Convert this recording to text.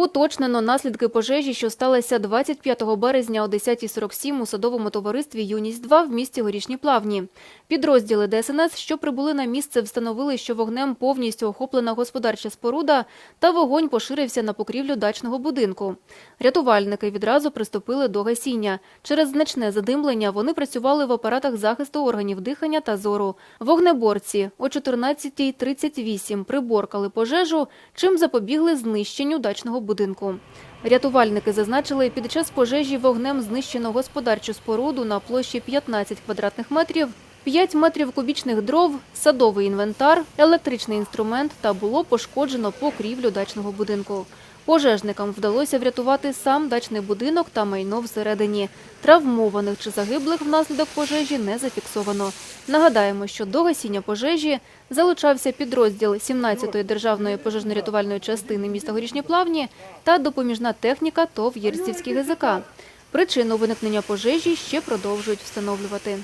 Уточнено наслідки пожежі, що сталася 25 березня о 10.47 у садовому товаристві «Юність-2» в місті Горішні Плавні. Підрозділи ДСНС, що прибули на місце, встановили, що вогнем повністю охоплена господарча споруда та вогонь поширився на покрівлю дачного будинку. Рятувальники відразу приступили до гасіння. Через значне задимлення вони працювали в апаратах захисту органів дихання та зору. Вогнеборці о 14.38 приборкали пожежу, чим запобігли знищенню дачного будинку. Рятувальники зазначили, під час пожежі вогнем знищено господарчу споруду на площі 15 квадратних метрів, 5 метрів кубічних дров, садовий інвентар, електричний інструмент та було пошкоджено покрівлю дачного будинку. Пожежникам вдалося врятувати сам дачний будинок та майно всередині. Травмованих чи загиблих внаслідок пожежі не зафіксовано. Нагадаємо, що до гасіння пожежі залучався підрозділ 17-ї державної пожежно-рятувальної частини міста Горішні Плавні та допоміжна техніка ТОВ Єрстівський ГЗК. Причину виникнення пожежі ще продовжують встановлювати.